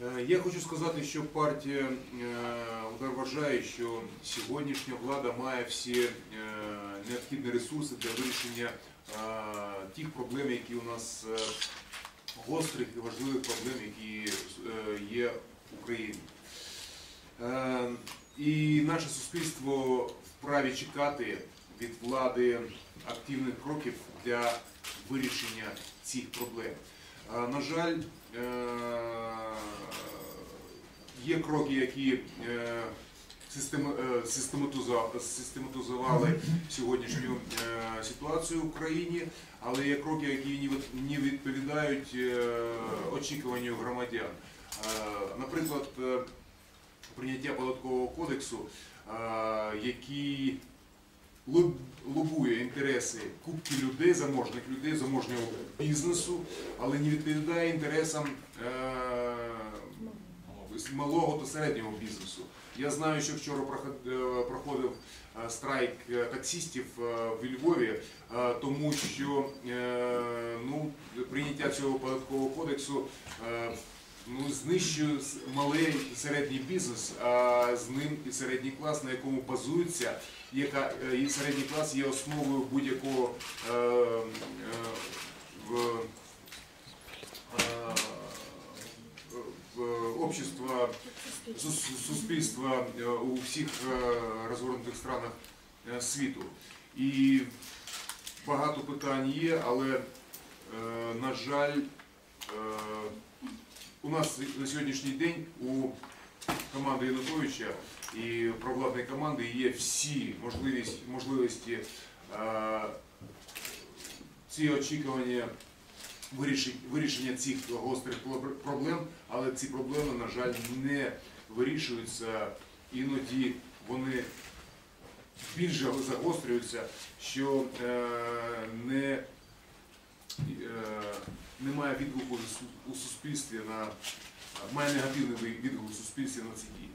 Е, Я хочу сказати, що партія е, «Удар» вважає, що сьогоднішня влада має всі е, необхідні ресурси для вирішення е, тих проблем, які у нас е, гострих і важливих проблем, які е, є в Україні. Е, І наше суспільство вправі чекати від влади активних кроків для вирішення цих проблем. На жаль, е, є кроки, які е, е, систематизували сьогоднішню ситуацію в Україні, але є кроки, які не від- відповідають очікуванню громадян. Наприклад, прийняття податкового кодексу, який інтереси кубки людей, заможних людей, заможнього бізнесу, але не відповідає інтересам е, малого та середнього бізнесу. Я знаю, що вчора е, проходив е, страйк таксістів в Львові, тому що ну, прийняття цього податкового кодексу ну, знищує малий середній бізнес, а з ним і середній клас, на якому базується, яка е, і середній клас є основою будь-якого е, е, е, общества, сус- суспільства е, у всіх е, розгорнутих странах світу. І багато питань є, але, на жаль, у нас на сьогоднішній день у команди Януковича і провладної команди є всі можливість, можливості е, ці очікування вирішення цих гострих проблем, але ці проблеми, на жаль, не вирішуються. Іноді вони більше загострюються, що е, не, е, немає відгуку у суспільстві на має негативний відгук у суспільстві на ці дії.